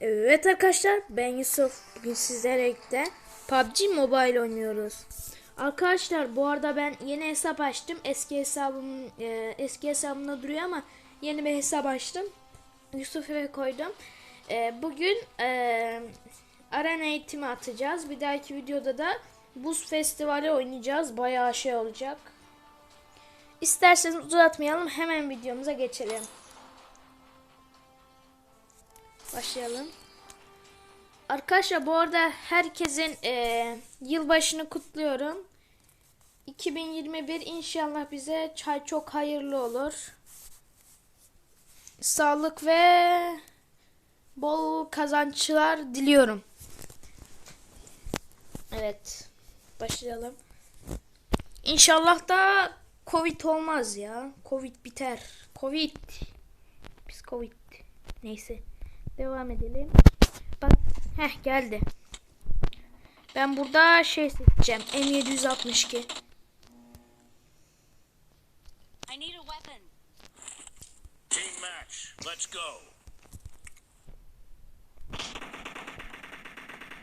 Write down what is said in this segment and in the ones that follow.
Evet arkadaşlar ben Yusuf. Bugün sizlerle birlikte PUBG Mobile oynuyoruz. Arkadaşlar bu arada ben yeni hesap açtım. Eski hesabım e, eski hesabımda duruyor ama yeni bir hesap açtım. Yusuf eve koydum. E, bugün e, arena eğitimi atacağız. Bir dahaki videoda da buz festivali oynayacağız. Bayağı şey olacak. İsterseniz uzatmayalım hemen videomuza geçelim. Başlayalım. Arkadaşlar bu arada herkesin eee, yılbaşını kutluyorum. 2021 inşallah bize çay çok hayırlı olur. Sağlık ve bol kazançlar diliyorum. Evet. Başlayalım. İnşallah da Covid olmaz ya. Covid biter. Covid. Biz Covid. Neyse. Devam edelim. Bak. Heh geldi. Ben burada şey seçeceğim. M762. I need a weapon. Team match. Let's go.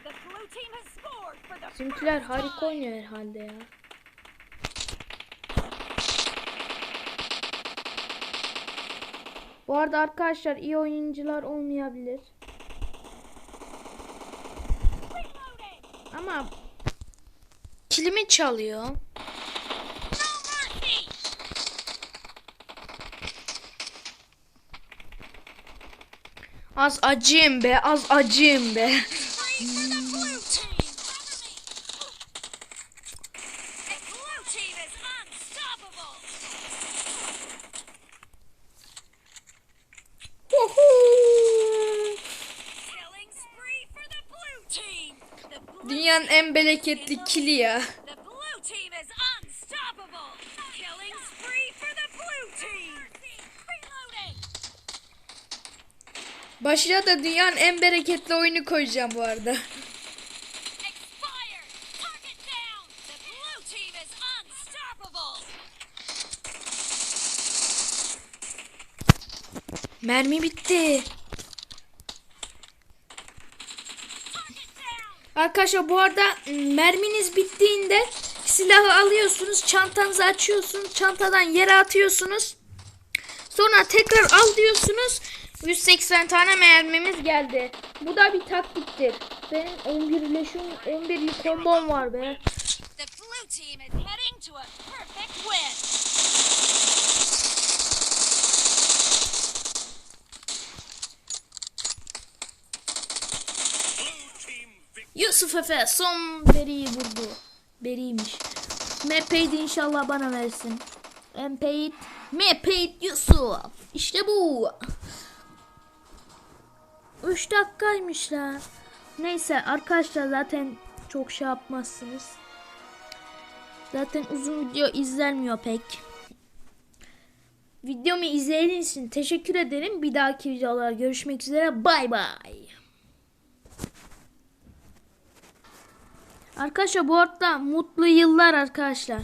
The blue team has scored for the Bizimkiler harika oynuyor herhalde ya. Bu arada arkadaşlar iyi oyuncular olmayabilir. Ama kilimi çalıyor. Az acıyım be, az acıyım be. Dünyanın en bereketli kili ya. Başına da dünyanın en bereketli oyunu koyacağım bu arada. Expired. Target Arkadaşlar bu arada merminiz bittiğinde silahı alıyorsunuz, çantanızı açıyorsunuz, çantadan yere atıyorsunuz. Sonra tekrar al diyorsunuz. 180 tane mermimiz geldi. Bu da bir taktiktir. Benim 11 leşim, 11'li kombom var be. Yusuf Efe son beriyi vurdu. Beriymiş. Mepeydi inşallah bana versin. Mepeyit. Mepeyit Yusuf. İşte bu. 3 dakikaymış la. Neyse arkadaşlar zaten çok şey yapmazsınız. Zaten uzun video izlenmiyor pek. Videomu izlediğiniz için teşekkür ederim. Bir dahaki videolarda görüşmek üzere. Bay bay. Arkadaşlar bu arada mutlu yıllar arkadaşlar.